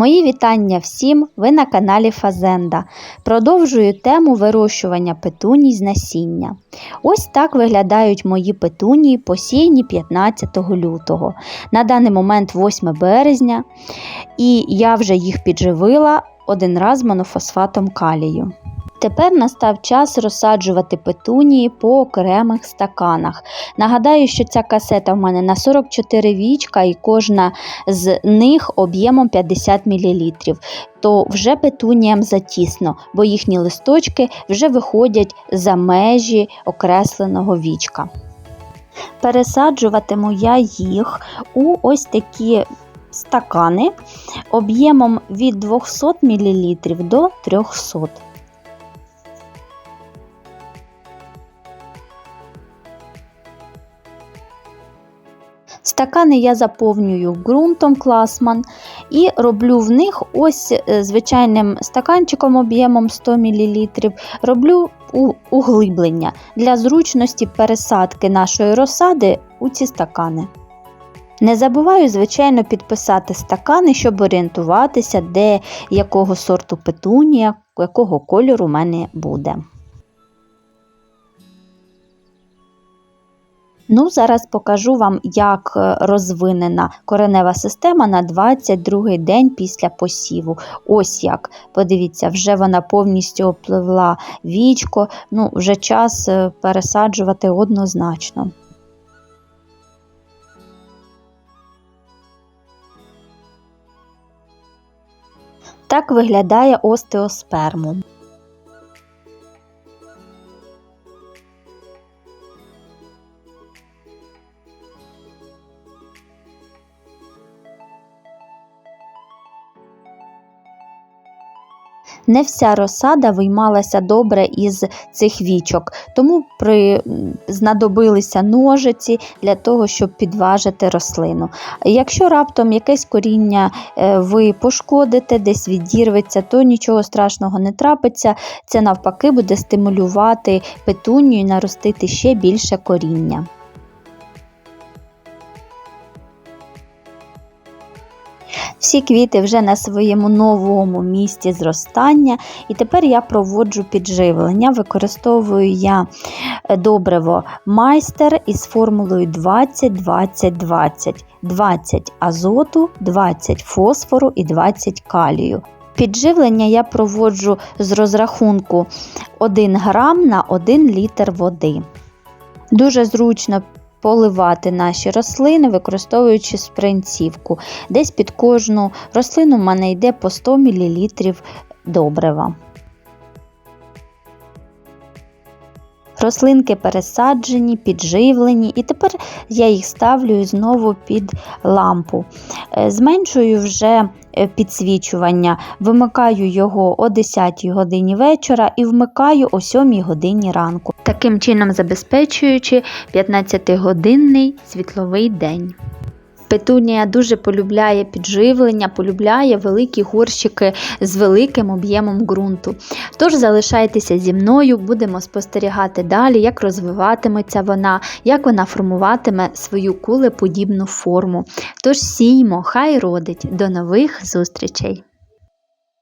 Мої вітання всім! Ви на каналі Фазенда. Продовжую тему вирощування петуній з насіння. Ось так виглядають мої петунії, посіяні 15 лютого. На даний момент 8 березня, і я вже їх підживила один раз монофосфатом калію. Тепер настав час розсаджувати петунії по окремих стаканах. Нагадаю, що ця касета в мене на 44 вічка і кожна з них об'ємом 50 мл. То вже петуніям затісно, бо їхні листочки вже виходять за межі окресленого вічка. Пересаджуватиму я їх у ось такі стакани об'ємом від 200 мл до 300 мл. Стакани я заповнюю ґрунтом класман і роблю в них ось е, звичайним стаканчиком об'ємом 100 мл, роблю углиблення для зручності пересадки нашої розсади у ці стакани. Не забуваю, звичайно, підписати стакани, щоб орієнтуватися, де якого сорту петунія, якого кольору у мене буде. Ну, Зараз покажу вам, як е, розвинена коренева система на 22-й день після посіву. Ось як. Подивіться, вже вона повністю опливла вічко, ну, вже час е, пересаджувати однозначно. Так виглядає остеоспермум. Не вся розсада виймалася добре із цих вічок, тому при... знадобилися ножиці для того, щоб підважити рослину. Якщо раптом якесь коріння е, ви пошкодите, десь відірветься, то нічого страшного не трапиться. Це навпаки буде стимулювати петунію і наростити ще більше коріння. Всі квіти вже на своєму новому місці зростання, і тепер я проводжу підживлення. Використовую я е, добриво майстер із формулою 20-20-20, 20 азоту, 20 фосфору і 20 калію. Підживлення я проводжу з розрахунку 1 грам на 1 літр води. Дуже зручно поливати наші рослини, використовуючи спринцівку. Десь під кожну рослину в мене йде по 100 мл добрива. Рослинки пересаджені, підживлені, і тепер я їх ставлю знову під лампу. Е, зменшую вже е, підсвічування, вимикаю його о 10 годині вечора і вмикаю о 7 годині ранку, таким чином забезпечуючи 15-годинний світловий день. Петунія дуже полюбляє підживлення, полюбляє великі горщики з великим об'ємом ґрунту. Тож залишайтеся зі мною, будемо спостерігати далі, як розвиватиметься вона, як вона формуватиме свою кулеподібну форму. Тож сіймо, хай родить. До нових зустрічей!